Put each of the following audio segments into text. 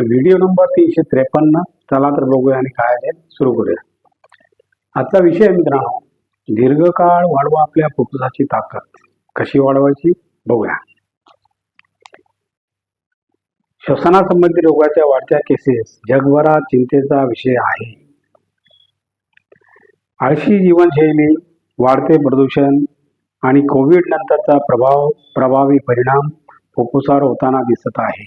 Video number तीनशे त्रेपन्न. चला तर बघूया आणि काय आहे ते सुरू करूया. आजचा विषय मित्रांनो दीर्घकाळ वाढवा आपल्या फुफ्फुसाची ताकद. कशी वाढवायची? बघूया. श्वसनासंबंधी रोगाच्या वाढत्या केसेस जगभरात चिंतेचा विषय आहे. आळशी जीवनशैली वाढते प्रदूषण आणि कोविड नंतरचा प्रभाव प्रभावी परिणाम फुफ्फुसावर होताना दिसत आहे.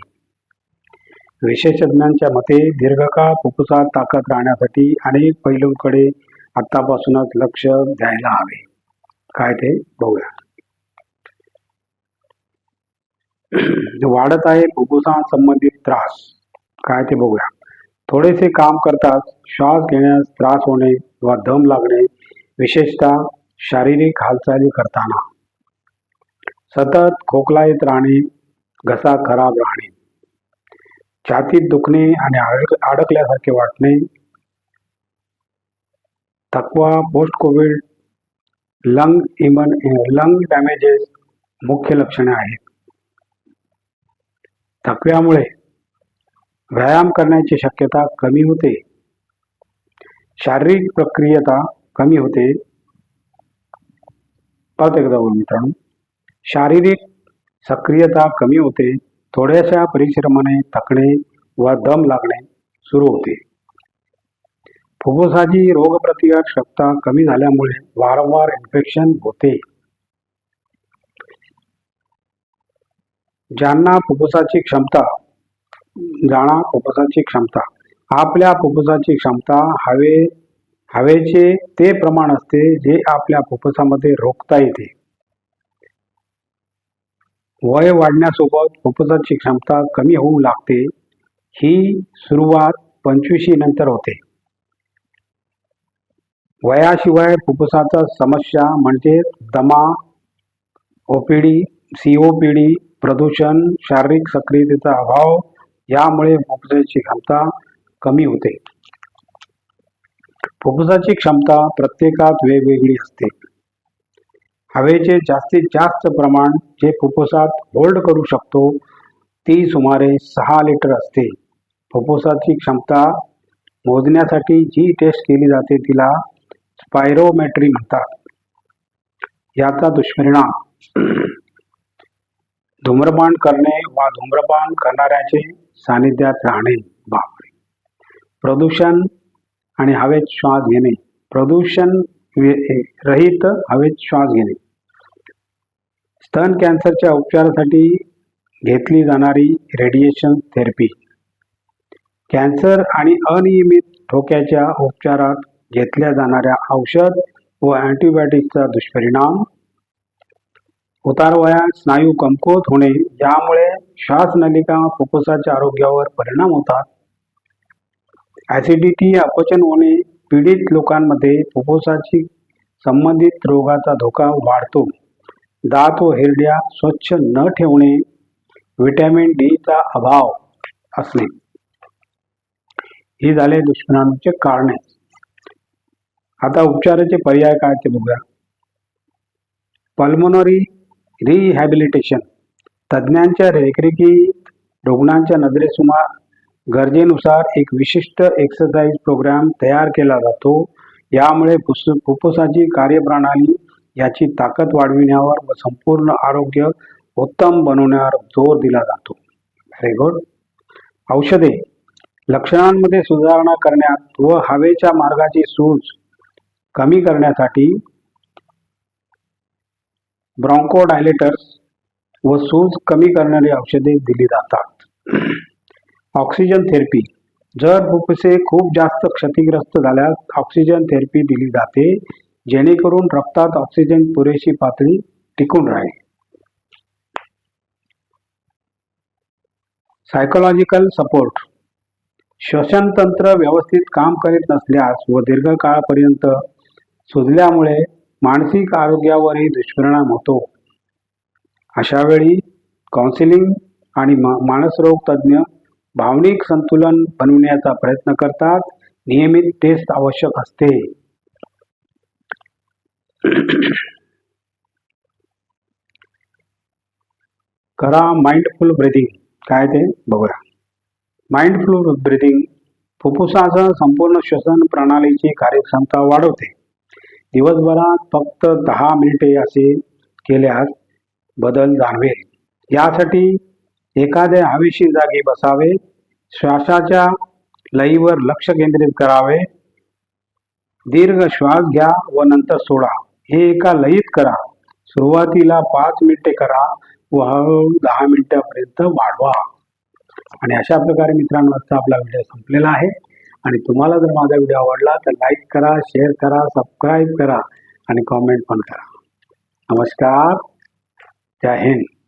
विशेषज्ञांच्या मते दीर्घकाळ फुफ्फुसात ताकद राहण्यासाठी अनेक पैलूंकडे आतापासूनच लक्ष द्यायला हवे. काय ते? बघूया. वाढत आहे फुफ्फुसांसंबंधित त्रास काय ते बघूया. थोडेसे काम करताच श्वास घेण्यास त्रास होणे वा दम लागणे विशेषतः शारीरिक हालचाली करताना. सतत खोकला येत राहणे घसा खराब राहणे. छातीत दुखणे आणि अडकल्यासारखे वाटणे. थकवा पोस्ट कोविड लंग इमन लंग डॅमेजेस मुख्य लक्षणे आहेत. थकव्यामुळे व्यायाम करण्याची शक्यता कमी होते. शारीरिक प्रक्रियता कमी होते. परत एकदा मित्रांनो. शारीरिक सक्रियता कमी होते. थोड्याशा परिश्रमाने थकणे व दम लागणे सुरू होते. फुफ्फुसाची रोगप्रतिकारक क्षमता कमी झाल्यामुळे वारंवार इन्फेक्शन होते. ज्यांना फुफ्फुसाची क्षमता जाणा फुफ्फुसाची क्षमता आपल्या फुफ्फुसाची क्षमता हवे हवेचे ते प्रमाण असते जे आपल्या फुफ्फुसामध्ये रोखता येते. वय वाढण्यासोबत फुफ्फुसाची क्षमता कमी होऊ लागते ही सुरुवात पंचवीशी नंतर होते. वयाशिवाय फुफ्फुसाचा समस्या म्हणजे दमा ओपीडी सीओपीडी प्रदूषण शारीरिक सक्रियतेचा अभाव यामुळे फुफ्फुसाची क्षमता कमी होते. फुफ्फुसाची क्षमता प्रत्येकात वेगवेगळी असते. हवेचे जास्तीत जास्त प्रमाण जे फुफ्फुसात होल्ड करू शकतो ती सुमारे सहा लिटर असते. फुफ्फुसाची क्षमता मोजण्यासाठी जी टेस्ट केली जाते तिला स्पायरोमेट्री म्हणतात. याचा दुष्परिणाम धूम्रपान करणे वा धूम्रपान करणाऱ्याचे सानिध्यात राहणे. बापरे! प्रदूषण आणि हवेत श्वास घेणे. प्रदूषण रहित हवेत श्वास घेणे. स्तन कॅन्सरच्या उपचारासाठी घेतली जाणारी रेडिएशन थेरपी कॅन्सर आणि अनियमित ठोक्याच्या उपचारात घेतल्या जाणाऱ्या औषध व अँटीबायोटिकचा दुष्परिणाम उतारवया स्नायू कमकुवत होणे यामुळे श्वासनलिका फुफ्फुसाच्या आरोग्यावर परिणाम होतात. ॲसिडिटी अपचन होणे पीडित लोकांमध्ये फुफ्फुसाची संबंधित रोगाचा धोका वाढतो. दात व हिरड्या स्वच्छ न ठेवणे व्हिटॅमिन डीचा अभाव असणे. ही झाले दुष्परिणामाचे कारणे. आता उपचाराचे पर्याय काय ते बघूया. पल्मोनरी रिहॅबिलिटेशन तज्ज्ञांच्या देखरेखीत रुग्णांच्या नजरेसुमार गरजेनुसार एक विशिष्ट एक्सरसाइज प्रोग्राम तयार केला जातो. यामुळे फुस फुफ्फुसाची कार्यप्रणाली याची ताकद वाढविण्यावर व संपूर्ण आरोग्य उत्तम बनवण्यावर जोर दिला जातो. व्हेरी गुड औषधे. लक्षणांमध्ये सुधारणा करण्यात व हवेच्या मार्गाची सूज कमी करण्यासाठी ब्रॉन्कोडायलेटर्स व सूज कमी करणारी औषधे दिली जातात. Oxygen therapy. जर फुफ्फुसे खूप जास्त क्षतिग्रस्त झाल्यास ऑक्सिजन थेरपी दिली जाते. जेणेकरून रक्तात ऑक्सिजन पुरेशी पातळी टिकून राहील. सायकोलॉजिकल सपोर्ट श्वसनतंत्र व्यवस्थित काम करीत नसल्यास व दीर्घकाळापर्यंत सुजल्यामुळे मानसिक आरोग्यावरही दुष्परिणाम होतो. अशा वेळी काउन्सिलिंग आणि मा मानसरोग तज्ज्ञ भावनिक संतुलन बनवण्याचा प्रयत्न करतात. नियमित टेस्ट आवश्यक असते. करा माइंडफुल ब्रिदिंग काय ते? बघूया. माइंडफुल ब्रिदिंग फुफ्फुसाचं संपूर्ण श्वसन प्रणालीची कार्यक्षमता वाढवते. दिवसभरात फक्त दहा मिनिटे असे केल्यास बदल जाणवेल. यासाठी एखाद्या हवेशीर जागी बसावे श्वासाच्या लईवर लक्ष केंद्रित करावे दीर्घ श्वास घ्या व नंतर सोडा. हे एका लयीत करा. सुरुवातीला पाच मिनिटे करा. व हळूहळू दहा मिनिटापर्यंत वाढवा. आणि अशा प्रकारे मित्रांनो आजचा आपला व्हिडिओ संपलेला आहे. आणि तुम्हाला जर माझा व्हिडिओ आवडला तर लाईक करा शेअर करा सबस्क्राईब करा आणि कॉमेंट पण करा. नमस्कार. जय हिंद.